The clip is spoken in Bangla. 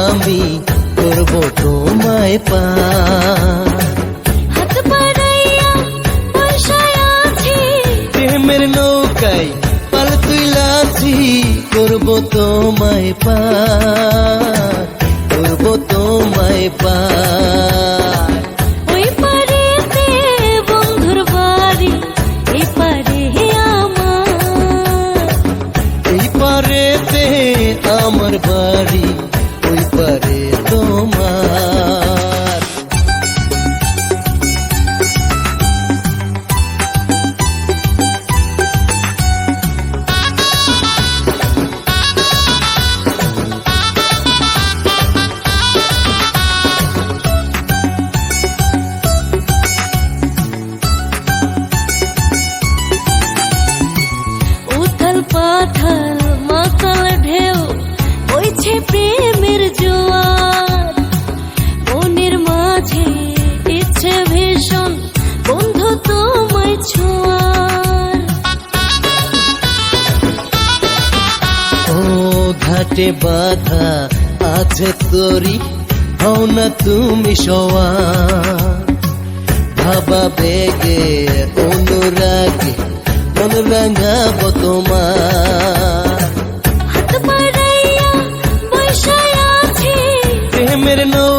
আমি করব তোমায় পা হাত বাড়াইয়া বসায় আছি। প্রেমের নৌকায় পাল তুইলাছি করব তোমায় পা করব তোমায় পা আমার বাড়ি পাথাল মাতাল ঢেউ, বইছে প্রেমের জোয়ার। মনের মাঝে ইচ্ছে ভীষণ, বন্ধু তোমায় ছোঁয়ার। ও ঘাটে বাধা আছে তোরি হও না তুমি সওয়া ভাবা বেগে অনুরাগে, মন রাঙাবো তোমার। मेरे नो